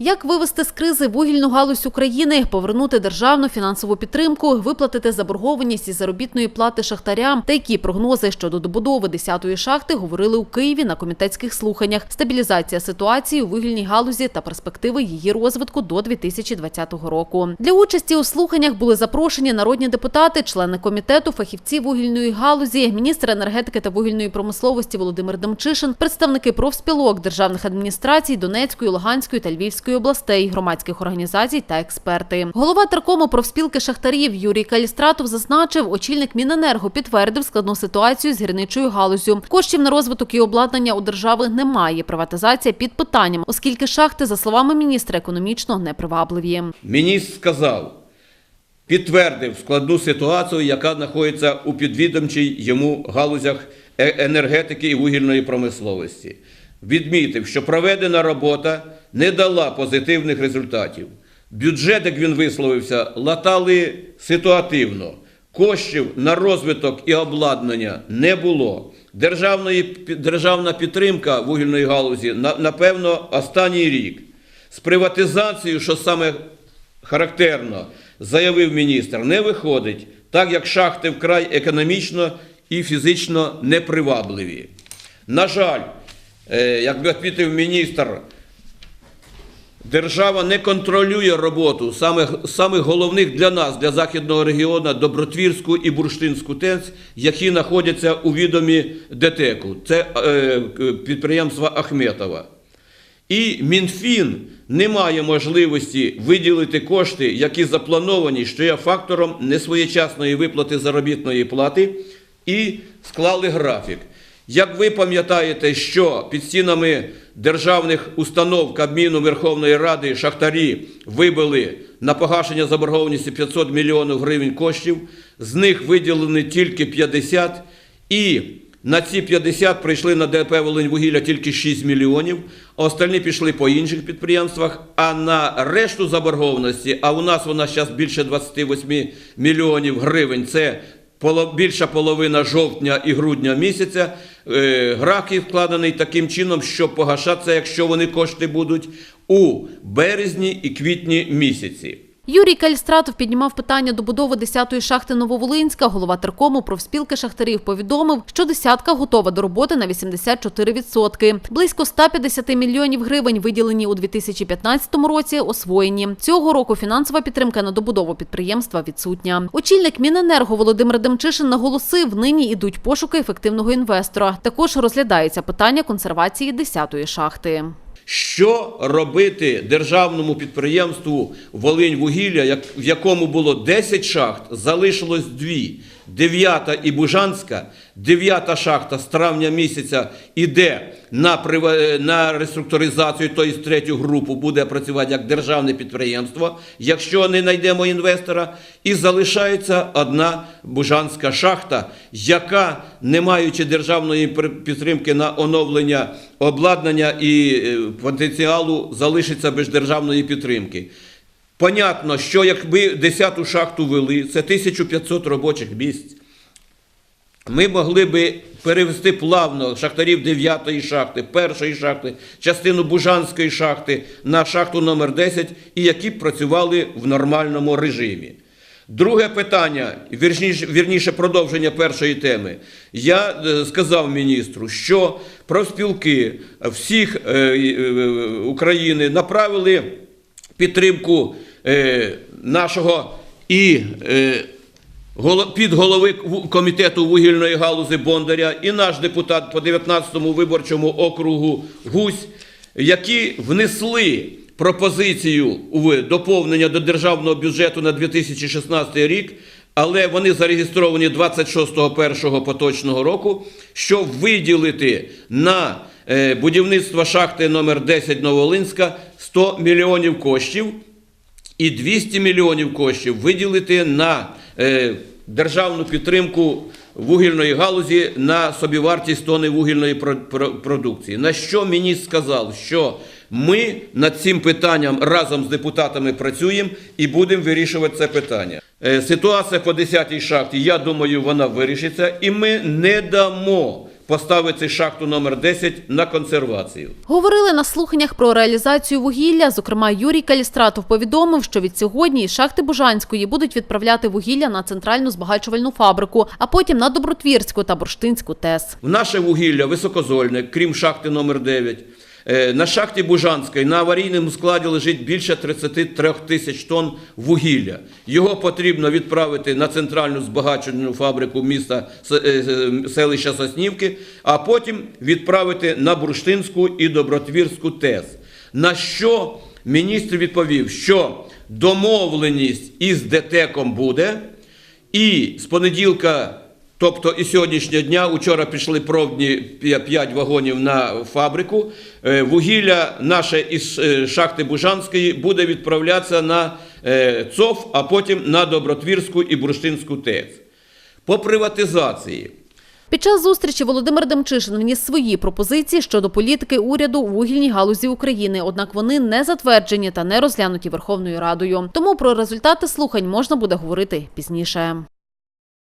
Як вивести з кризи вугільну галузь України, повернути державну фінансову підтримку, виплатити заборгованість із заробітної плати шахтарям та які прогнози щодо добудови 10-ї шахти говорили у Києві на комітетських слуханнях. Стабілізація ситуації у вугільній галузі та перспективи її розвитку до 2020 року. Для участі у слуханнях були запрошені народні депутати, члени комітету, фахівці вугільної галузі, міністр енергетики та вугільної промисловості Володимир Демчишин, представники профспілок державних адміністрацій Донецької, Луганської та Львівської областей, громадських організацій та експерти. Голова теркому профспілки шахтарів Юрій Калістратов зазначив, очільник Міненерго підтвердив складну ситуацію з гірничою галузю. Коштів на розвиток і обладнання у держави немає. Приватизація під питанням, оскільки шахти, за словами міністра, економічно непривабливі. Міністр сказав, підтвердив складну ситуацію, яка знаходиться у підвідомчій йому галузях е- енергетики і вугільної промисловості. Відмітив, що проведена робота не дала позитивних результатів. Бюджет, як він висловився, латали ситуативно. Коштів на розвиток і обладнання не було. Державної, державна підтримка вугільної галузі, на- напевно, останній рік. З приватизацією, що саме характерно, заявив міністр, не виходить, так як шахти вкрай економічно і фізично непривабливі. На жаль, е, як відповів міністр, держава не контролює роботу самих, самих головних для нас, для західного регіону, Добротвірську і Бурштинську ТЕЦ, які знаходяться у відомі ДТЕКу. Це е, підприємство Ахметова. І Мінфін не має можливості виділити кошти, які заплановані, що є фактором несвоєчасної виплати заробітної плати, і склали графік. Як ви пам'ятаєте, що під стінами державних установ Кабміну Верховної Ради шахтарі вибили на погашення заборгованості 500 мільйонів гривень коштів, з них виділені тільки 50, і на ці 50 прийшли на ДП «Волиньвугілля» тільки 6 мільйонів, а остальні пішли по інших підприємствах, а на решту заборгованості, а у нас вона зараз більше 28 мільйонів гривень, це більша половина жовтня і грудня місяця, е, графік вкладений таким чином, що погашатися, якщо вони кошти будуть, у березні і квітні місяці. Юрій Кальстратов піднімав питання добудови 10-ї шахти Нововолинська. Голова теркому профспілки шахтарів повідомив, що десятка готова до роботи на 84%. Близько 150 мільйонів гривень виділені у 2015 році, освоєні. Цього року фінансова підтримка на добудову підприємства відсутня. Очільник Міненерго Володимир Демчишин наголосив, нині ідуть пошуки ефективного інвестора. Також розглядається питання консервації 10-ї шахти. Що робити державному підприємству Волинь вугілля, в якому було 10 шахт, залишилось дві. Дев'ята і Бужанська. Дев'ята шахта з травня місяця іде на, на реструктуризацію, тобто третю групу буде працювати як державне підприємство, якщо не знайдемо інвестора. І залишається одна Бужанська шахта, яка, не маючи державної підтримки на оновлення обладнання і е, потенціалу, залишиться без державної підтримки. Понятно, що якби 10-ту шахту вели, це 1500 робочих місць. Ми могли би перевести плавно шахтарів 9-ї шахти, 1-ї шахти, частину Бужанської шахти на шахту номер 10 і які б працювали в нормальному режимі. Друге питання, вірніше, продовження першої теми. Я е, сказав міністру, що профспілки всіх е, е, України направили підтримку нашого і е, голо- підголови комітету вугільної галузі Бондаря і наш депутат по 19-му виборчому округу Гусь, які внесли пропозицію у доповнення до державного бюджету на 2016 рік. Але вони зареєстровані 26.01 поточного року, щоб виділити на е, будівництво шахти номер 10 Новолинська 100 мільйонів коштів і 200 мільйонів коштів виділити на е, державну підтримку вугільної галузі на собівартість тони вугільної про- про- продукції. На що міністр сказав, що ми над цим питанням разом з депутатами працюємо і будемо вирішувати це питання. Е, Ситуація по 10-й шахті, я думаю, вона вирішиться, і ми не дамо поставити шахту номер 10 на консервацію. Говорили на слуханнях про реалізацію вугілля. Зокрема, Юрій Калістратов повідомив, що від сьогодні із шахти Бужанської будуть відправляти вугілля на центральну збагачувальну фабрику, а потім на Добротвірську та Бурштинську ТЕС. В наше вугілля високозольне, крім шахти номер 9 е, на шахті Бужанської на аварійному складі лежить більше 33 тисяч тонн вугілля. Його потрібно відправити на центральну збагачувальну фабрику міста е, е, селища Соснівки, а потім відправити на Бурштинську і Добротвірську ТЕС. На що міністр відповів, що домовленість із ДТЕКом буде, і з понеділка, тобто і сьогоднішнього дня, учора пішли пробні 5 вагонів на фабрику. Е, Вугілля наше із е, шахти Бужанської буде відправлятися на е, ЦОФ, а потім на Добротвірську і Бурштинську ТЕЦ. По приватизації. Під час зустрічі Володимир Демчишин вніс свої пропозиції щодо політики уряду у вугільній галузі України. Однак вони не затверджені та не розглянуті Верховною Радою. Тому про результати слухань можна буде говорити пізніше.